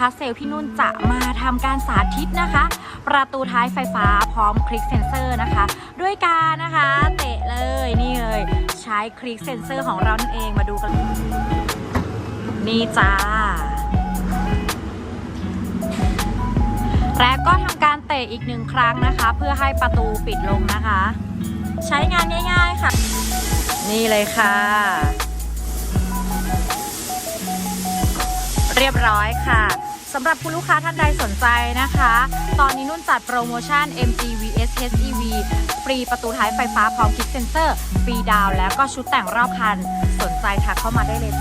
นะคะ เซลล์พี่นุ่นจะมาทำการสาธิตนะคะ ประตูท้ายไฟฟ้าพร้อมคลิกเซนเซอร์นะคะ ด้วยการนะคะเตะเลยนี่เลยใช้คลิกเซนเซอร์ของเรานั่นเองมาดูกัน นี่จ้าและก็ทำการเตะอีกหนึ่งครั้งนะคะ เพื่อให้ประตูปิดลงนะคะ ใช้งานง่ายๆค่ะ นี่เลยค่ะ เรียบร้อยค่ะ สำหรับคุณลูกค้าท่านใดสนใจนะคะ ตอนนี้นุ่นจัดโปรโมชั่น MG vs HEV ฟรีประตูท้ายไฟฟ้าพร้อมคิกเซ็นเซอร์ ฟรีดาวแล้วก็ชุดแต่งรอบคัน สนใจทักเข้ามาได้เลย